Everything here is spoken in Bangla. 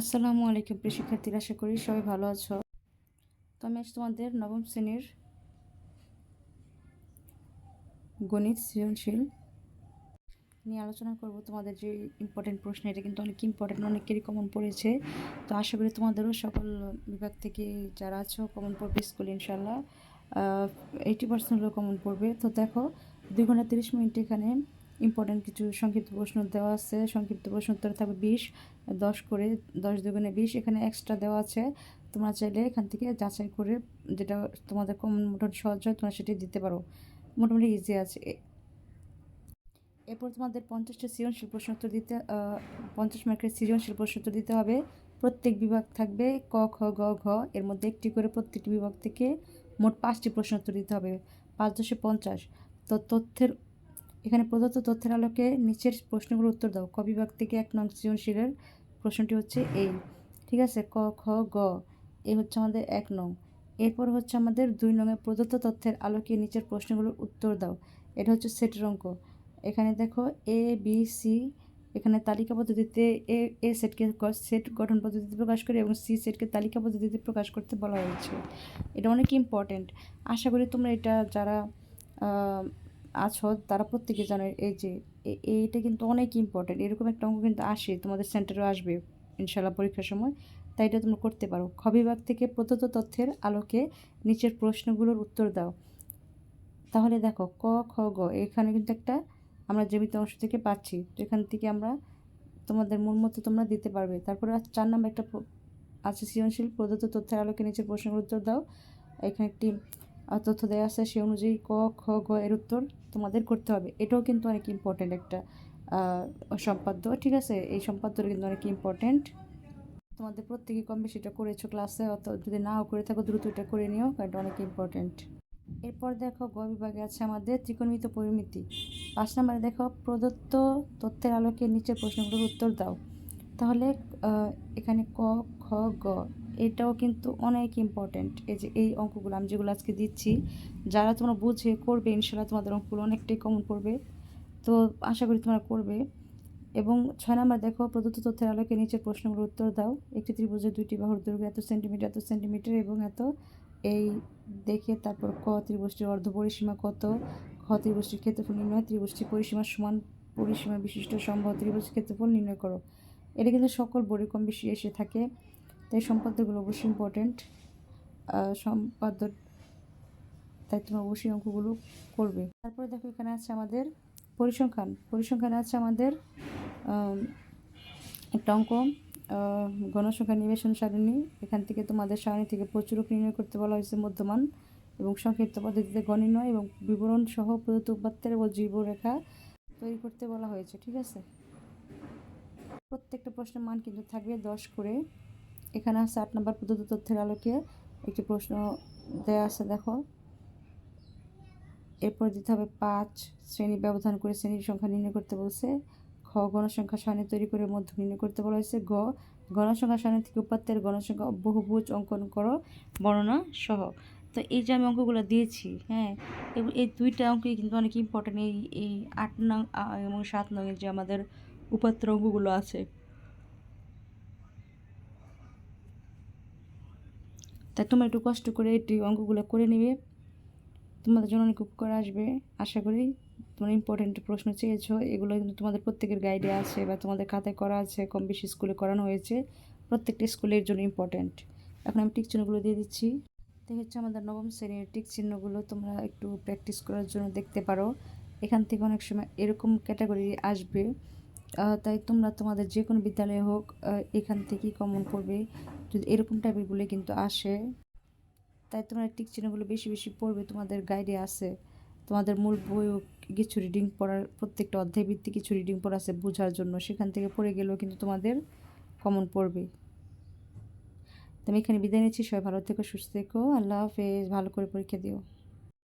আসসালামু আলাইকুম প্রিয় শিক্ষার্থীরা, আশা করি সবাই ভালো আছো। তো আমি আজ তোমাদের নবম শ্রেণির গণিত সৃজনশীল নিয়ে আলোচনা করব। তোমাদের যে ইম্পর্টেন্ট প্রশ্ন, এটা কিন্তু অনেক ইম্পর্টেন্ট অনেকেরই কমন পড়েছে। তো আশা করি তোমাদেরও সকল বিভাগ থেকে যারা আছো কমন পড়বে স্কুলে ইনশাল্লাহ এইটি পার্সেন্ট হলেও কমন পড়বে। তো দেখো, দুই ঘণ্টা তিরিশ মিনিট এখানে ইম্পর্টেন্ট কিছু সংক্ষিপ্ত প্রশ্ন দেওয়া আছে। সংক্ষিপ্ত প্রশ্ন উত্তর থাকবে বিশ, দশ করে, দশ দুগুণে বিশ। এখানে এক্সট্রা দেওয়া আছে। তোমরা চাইলে এখান থেকে যাচাই করে যেটা তোমাদের কম মোটামুটি সহজ হয়, তোমরা সেটি দিতে পারো। মোটামুটি ইজি আছে। এরপর তোমাদের পঞ্চাশটা সৃজনশীল প্রশ্ন উত্তর দিতে পঞ্চাশ মার্কের সৃজনশীল প্রশ্ন উত্তর দিতে হবে। প্রত্যেক বিভাগ থাকবে ক, খ, গ, ঘ। এর মধ্যে একটি করে প্রত্যেকটি বিভাগ থেকে মোট পাঁচটি প্রশ্ন উত্তর দিতে হবে। পাঁচ দশে পঞ্চাশ। তো তথ্যের এখানে প্রদত্ত তথ্যের আলোকে নিচের প্রশ্নগুলোর উত্তর দাও। ক বিভাগ থেকে এক নং সৃজনশীলের প্রশ্নটি হচ্ছে এই। ঠিক আছে, ক, খ, গ, এই হচ্ছে আমাদের এক নং। এরপর হচ্ছে আমাদের দুই নংয়ের প্রদত্ত তথ্যের আলোকে নিচের প্রশ্নগুলোর উত্তর দাও। এটা হচ্ছে সেটের অঙ্ক। এখানে দেখো এ বি সি এখানে তালিকা পদ্ধতিতে এ এ সেটকে সেট গঠন পদ্ধতিতে প্রকাশ করে এবং সি সেটকে তালিকা পদ্ধতিতে প্রকাশ করতে বলা হয়েছে। এটা অনেক ইম্পর্ট্যান্ট আশা করি তোমরা এটা যারা আছো তারা প্রত্যেকে জানো এই যে এইটা কিন্তু অনেক ইম্পর্ট্যান্ট এরকম একটা অঙ্ক কিন্তু আসে, তোমাদের সেন্টারেও আসবে ইনশাল্লাহ পরীক্ষার সময়। তাই এটা তোমরা করতে পারো। খ বিভাগ থেকে প্রদত্ত তথ্যের আলোকে নিচের প্রশ্নগুলোর উত্তর দাও। তাহলে দেখো, ক, খ, গ, এখানে কিন্তু একটা আমরা জীবিত অংশ থেকে পাচ্ছি। তো এখান থেকে আমরা তোমাদের মূল মতো তোমরা দিতে পারবে। তারপরে চার নাম্বার একটা আছে সৃজনশীল, প্রদত্ত তথ্যের আলোকে নিচের প্রশ্নগুলোর উত্তর দাও। এখানে একটি তথ্য দেওয়া আছে সেই অনুযায়ী ক, খ, গ এর উত্তর তোমাদের করতে হবে। এটাও কিন্তু অনেক ইম্পর্ট্যান্ট একটা সম্পাদ্য। ঠিক আছে? এই সম্পাদ্যটা কিন্তু অনেক ইম্পর্ট্যান্ট তোমাদের প্রত্যেকে কম বেশি এটা করেছ ক্লাসে অত যদি নাও করে থাকো, দ্রুত এটা করে নিও, কারণ অনেক ইম্পর্ট্যান্ট এরপর দেখো, গ বিভাগে আছে আমাদের ত্রিকোণমিত পরিমিতি। পাঁচ নম্বরে দেখো, প্রদত্ত তথ্যের আলোকে নিচের প্রশ্নগুলোর উত্তর দাও। তাহলে এখানে ক, খ, গ এটাও কিন্তু অনেক ইম্পর্ট্যান্ট এই যে এই অঙ্কগুলো আমি যেগুলো আজকে দিচ্ছি, যারা তোমরা বুঝে করবে, ইনশাল্লাহ তোমাদের অঙ্কগুলো অনেকটাই কমন পড়বে। তো আশা করি তোমরা করবে। এবং ছয় নম্বর দেখো, প্রদত্ত তথ্যের আলোকে নিচের প্রশ্নগুলোর উত্তর দাও। একটি ত্রিভুজের দুইটি বাহুর দৈর্ঘ্য এত সেন্টিমিটার এত সেন্টিমিটার এবং এত। এই দেখে তারপর ক ত্রিভুজটির অর্ধ পরিসীমা কত? খ ত্রিভুজটির ক্ষেত্রফল নির্ণয়, ত্রিভুজটির পরিসীমা সমান পরিসীমা বিশিষ্ট সম্ভব ত্রিভুজ ক্ষেত্রফল নির্ণয় করো। এটা কিন্তু সকল বোর্ডে কম বেশি এসে থাকে। তাই সম্পাদ্যগুলো অবশ্যই ইম্পর্টেন্ট সম্পাদ্য তাই তোমরা অবশ্যই অঙ্কগুলো করবে। তারপরে দেখো এখানে আছে আমাদের পরিসংখ্যান। পরিসংখ্যানে আছে আমাদের একটা অঙ্ক গণসংখ্যা নিবেশন সারণী। এখান থেকে তোমাদের সারণী থেকে প্রচুরক নির্ণয় করতে বলা হয়েছে মধ্যমান এবং সংক্ষিপ্ত পদ্ধতিতে গণির্ণয় এবং বিবরণ সহ প্রদত্ত উপাত্তের ও জীবরেখা তৈরি করতে বলা হয়েছে, ঠিক আছে? প্রত্যেকটা প্রশ্নের মান কিন্তু থাকবে দশ করে এখানে আছে আট নম্বর প্রদত্ত তথ্যের আলোকে একটি প্রশ্ন দেয়া আছে, দেখো। এরপর দিতে হবে পাঁচ, শ্রেণি ব্যবধান করে শ্রেণির সংখ্যা নির্ণয় করতে বলছে। খ, গণসংখ্যা সারণী তৈরি করে মধ্য নির্ণয় করতে বলা হয়েছে। গ, গণসংখ্যা সারণী থেকে উপাত্তের গণসংখ্যা বহুভুজ অঙ্কন করো, বর্ণনা সহ। তো এই যে আমি অঙ্কগুলো দিয়েছি হ্যাঁ এবং, এই দুইটা অঙ্কই কিন্তু অনেক ইম্পর্টেন্ট এই এই আট নং এবং সাত নংয়ের যে আমাদের উপাত্তের অঙ্কগুলো আছে। তাই তোমরা একটু কষ্ট করে একটু অঙ্কগুলো করে নিবে। তোমাদের জন্য অনেক উপকার আসবে। আশা করি তোমরা ইম্পর্টেন্ট প্রশ্ন চেয়েছো। এগুলো কিন্তু তোমাদের প্রত্যেকের গাইডে আছে বা তোমাদের খাতায় করা আছে, কম বেশি স্কুলে করানো হয়েছে। প্রত্যেকটা স্কুলের জন্য ইম্পর্টেন্ট এখন আমি টিক চিহ্নগুলো দিয়ে দিচ্ছি। তো হচ্ছে আমাদের নবম শ্রেণির টিক চিহ্নগুলো। তোমরা একটু প্র্যাকটিস করার জন্য দেখতে পারো। এখান থেকে অনেক সময় এরকম ক্যাটাগরি আসবে। তাই তোমরা তোমাদের যে কোনো বিদ্যালয়ে হোক এখান থেকেই কমন পড়বে যদি এরকম টাইপেরগুলো কিন্তু আসে, তাই তোমরা টিক চিহ্নগুলো বেশি বেশি পড়বে, তোমাদের গাইডে আছে। তোমাদের মূল বইও কিছু রিডিং পড়ার, প্রত্যেকটা অধ্যায় ভিত্তিক কিছু রিডিং পড়া আছে বোঝার জন্য। সেখান থেকে পড়ে গেলেও কিন্তু তোমাদের কমন পড়বে। তো আমি এখানে বিদায় নিচ্ছি, সবাই ভালো থেকো, সুস্থ থেকো, আল্লাহ হাফেজ, ভালো করে পরীক্ষা দিও।